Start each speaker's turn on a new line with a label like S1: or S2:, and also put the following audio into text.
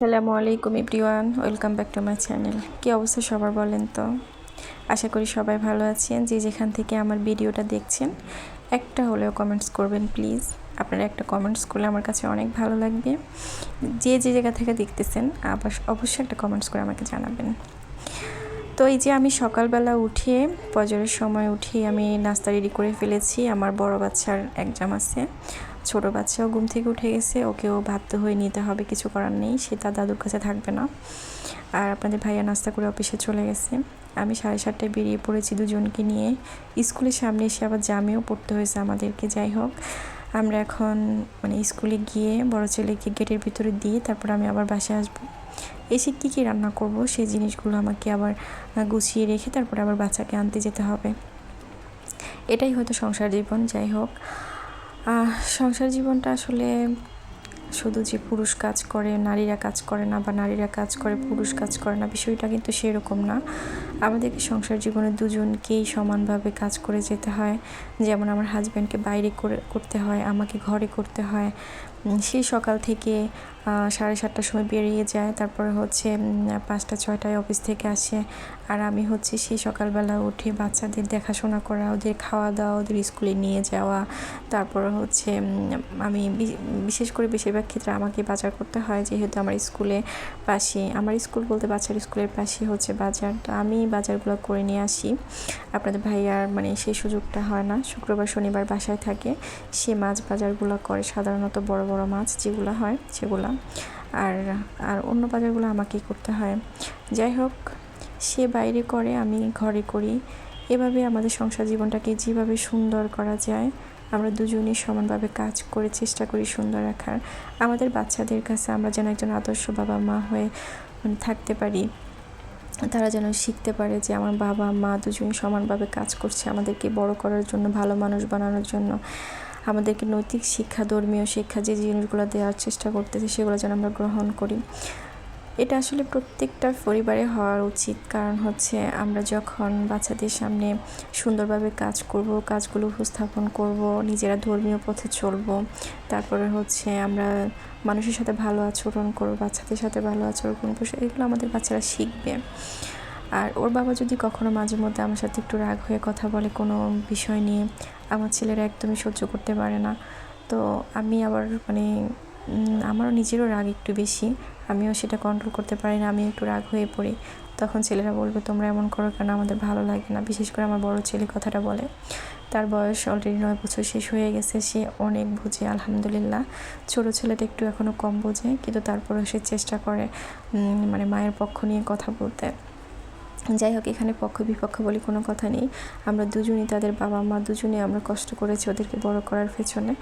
S1: আসসালামু আলাইকুম everyone, welcome back to my channel. কী অবস্থা সবার বলেন তো? আশা করি সবাই ভালো আছেন। যে যেখান থেকে আমার ভিডিওটা দেখছেন, একটা হলেও কমেন্টস করবেন প্লিজ আপনারা একটা কমেন্টস করলে আমার কাছে অনেক ভালো লাগবে। যে যে জায়গা থেকে দেখতেছেন, আবার অবশ্যই একটা কমেন্টস করে আমাকে জানাবেন। তো এই যে আমি সকালবেলা উঠে পজরের সময় উঠে আমি নাস্তা রেডি করে ফেলেছি। আমার বড় বাচ্চার এক্সাম আছে। ছোট বাচ্চাও ঘুম থেকে উঠে গেছে, ওকেও বাধ্য হয়ে নিতে হবে, কিছু করার নেই, সে তার দাদুর কাছে থাকবে না। আর আপনাদের ভাইয়া নাস্তা করে অফিসে চলে গেছে। আমি সাড়ে সাতটায় বেরিয়ে পড়েছি দুজনকে নিয়ে। স্কুলের সামনে এসে আবার জামেও পড়তে হয়েছে আমাদেরকে, যাই হোক। আমরা এখন মানে স্কুলে গিয়ে বড় ছেলেকে গেটের ভিতরে দিয়ে তারপর আমি আবার বাসায় আসব। এসে কী কী রান্না করব, সেই জিনিসগুলো আমাকে আবার গুছিয়ে রেখে তারপর আবার বাচ্চাকে আনতে যেতে হবে। এটাই হয়তো সংসার জীবন, যাই হোক। সংসার জীবনটা আসলে শুধু যে পুরুষ কাজ করে, নারীরা কাজ করে না বা নারীরা কাজ করে, পুরুষ কাজ করে না, বিষয়টা কিন্তু সেরকম না। আমাদেরকে সংসার জীবনে দুজনকেই সমানভাবে কাজ করে যেতে হয়। যেমন আমার হাজব্যান্ডকে বাইরে করে, করতে হয়, আমাকে ঘরে করতে হয়। সেই সকাল থেকে সাড়ে সাতটার সময় বেরিয়ে যায়। তারপরে হচ্ছে পাঁচটা, ছয়টায় অফিস থেকে আসে। আর আমি হচ্ছে সেই সকালবেলা উঠে বাচ্চাদের দেখাশোনা করা, ওদের খাওয়া দাওয়া ওদের স্কুলে নিয়ে যাওয়া। তারপরে হচ্ছে আমি বিশেষ করে বেশিরভাগ ক্ষেত্রে আমাকে বাজার করতে হয়, যেহেতু আমার স্কুলে পাশে আমার স্কুল বলতে বাচ্চার স্কুলের পাশে হচ্ছে বাজার। তো আমি বাজারগুলো করে নিয়ে আসি। আপনাদের ভাইয়ার মানে সেই সুযোগটা হয় না। শুক্রবার, শনিবার বাসায় থাকে। সে মাছ বাজারগুলো করে সাধারণত বড় বড় মাছ যেগুলো হয়, সেগুলো। আর আর অন্য বাজারগুলো আমাকেই করতে হয়। যাই হোক, সে বাইরে করে, আমি ঘরে করি। এভাবে আমাদের সংসার জীবনটাকে যেভাবে সুন্দর করা যায়, আমরা দুজনেই সমানভাবে কাজ করে চেষ্টা করি সুন্দর রাখার। আমাদের বাচ্চাদের কাছে আমরা যেন একজন আদর্শ বাবা মা হয়ে থাকতে পারি। তারা যেন শিখতে পারে যে আমার বাবা মা দুজনই সমানভাবে কাজ করছে আমাদেরকে বড় করার জন্য, ভালো মানুষ বানানোর জন্য। আমাদেরকে নৈতিক শিক্ষা, ধর্মীয় শিক্ষা যে জিনিসগুলো দেওয়ার চেষ্টা করতেছে সেগুলো যেন আমরা গ্রহণ করি। এটা আসলে প্রত্যেকটা পরিবারে হওয়ার উচিত। কারণ হচ্ছে আমরা যখন বাচ্চাদের সামনে সুন্দরভাবে কাজ করব, কাজগুলো উপস্থাপন করব, নিজেরা ধর্মীয় পথে চলব, তারপরে হচ্ছে আমরা মানুষের সাথে ভালো আচরণ করব, বাচ্চাদের সাথে ভালো আচরণ করব এগুলো আমাদের বাচ্চারা শিখবে। আর ওর বাবা যদি কখনো মাঝে মধ্যে আমার সাথে একটু রাগ হয়ে কথা বলে কোনো বিষয় নিয়ে, আমার ছেলেরা একদমই সহ্য করতে পারে না। তো আমি আবার মানে আমারও নিজেরও রাগ একটু বেশি। আমিও সেটা কন্ট্রোল করতে পারি না আমি একটু রাগ হয়ে পড়ি। তখন ছেলেরা বলবে, তোমরা এমন করো কেন? আমাদের ভালো লাগে না। বিশেষ করে আমার বড় ছেলে কথাটা বলে। তার বয়স অলরেডি নয় বছর, শেষ হয়ে গেছে, সে অনেক বুঝে, আলহামদুলিল্লাহ। ছোটো ছেলেটা একটু এখনও কম বোঝে, কিন্তু তারপরেও সে চেষ্টা করে মানে মায়ের পক্ষ নিয়ে কথা বলতে। যাই হোক, এখানে পক্ষ বিপক্ষ বলে কোনো কথা নেই। আমরা দুজনই তাদের বাবা মা দুজনেই আমরা কষ্ট করেছি ওদেরকে বড় করার পেছনে।